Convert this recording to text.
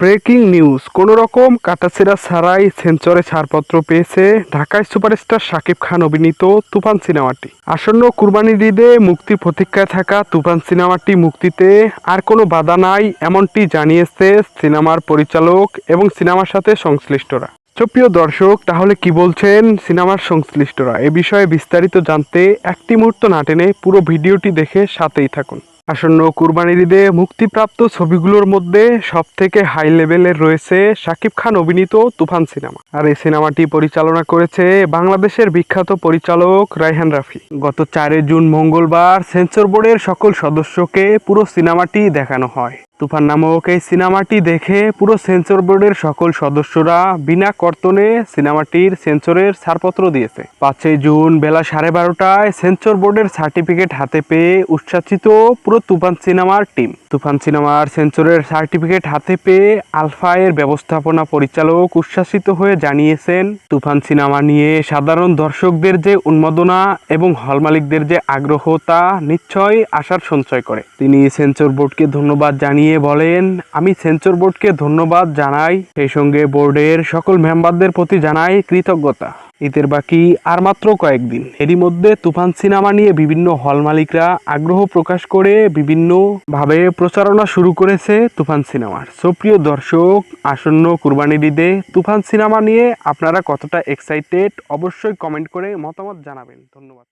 Breaking news. কোনো রকম কাটাছেড়া ছাড়াই সেন্সরে ছাড়পত্র পেয়েছে ঢাকায় সুপারস্টার শাকিব খান অভিনীত তুফান সিনেমাটি। আসন্ন কুরবানির ঈদে মুক্তির প্রতীক্ষায় থাকা তুফান সিনেমাটি মুক্তিতে আর কোনো বাধা নাই এমনটি জানিয়েছে সিনেমার পরিচালক এবং সিনেমার সাথে সংশ্লিষ্টরা। সুপ্রিয় দর্শক, তাহলে কি বলছেন সিনেমার সংশ্লিষ্টরা? এ বিষয়ে বিস্তারিত জানতে একটি মুহূর্ত না টেনে পুরো ভিডিওটি দেখে সাথেই থাকুন। আসন্ন কুরবানির ঈদে মুক্তিপ্রাপ্ত ছবিগুলোর মধ্যে সব থেকে হাই লেভেলের রয়েছে শাকিব খান অভিনীত তুফান সিনেমা। আর এই সিনেমাটি পরিচালনা করেছে বাংলাদেশের বিখ্যাত পরিচালক রায়হান রাফি। গত চারে জুন মঙ্গলবার সেন্সর বোর্ডের সকল সদস্যকে পুরো সিনেমাটি দেখানো হয়। তুফান নামক এই সিনেমাটি দেখে পুরো সেন্সর বোর্ডের সকল সদস্যরা বিনা কর্তনে সিনেমাটির সেন্সরের ছাড়পত্র দিয়েছে। পাঁচই জুন বেলা সাড়ে বারোটায় সেন্সর বোর্ডের সার্টিফিকেট হাতে পেয়ে উচ্ছ্বাসিত পুরো তুফান সিনেমার টিম। তুফান সিনেমার সেন্সরের সার্টিফিকেট হাতে পেয়ে আলফায়ের ব্যবস্থাপনা পরিচালক উচ্ছ্বাসিত হয়ে জানিয়েছেন, তুফান সিনেমা নিয়ে সাধারণ দর্শকদের যে উন্মাদনা এবং হল মালিকদের যে আগ্রহ তা নিশ্চয়ই আশার সঞ্চয় করে। তিনি সেন্সর বোর্ডকে ধন্যবাদ জানিয়ে বলেন, আমি সেন্সর বোর্ডকে ধন্যবাদ জানাই। সেই সঙ্গে বোর্ডের সকল মেম্বারদের প্রতি জানাই কৃতজ্ঞতা। ঈদের বাকি আর মাত্র কয়েকদিন। এরই মধ্যে তুফান সিনেমা নিয়ে বিভিন্ন হল মালিকরা আগ্রহ প্রকাশ করে বিভিন্ন ভাবে প্রচারণা শুরু করেছে তুফান সিনেমার। সুপ্রিয় দর্শক, আসন্ন কুরবানির ঈদে তুফান সিনেমা নিয়ে আপনারা কতটা এক্সাইটেড অবশ্যই কমেন্ট করে মতামত জানাবেন। ধন্যবাদ।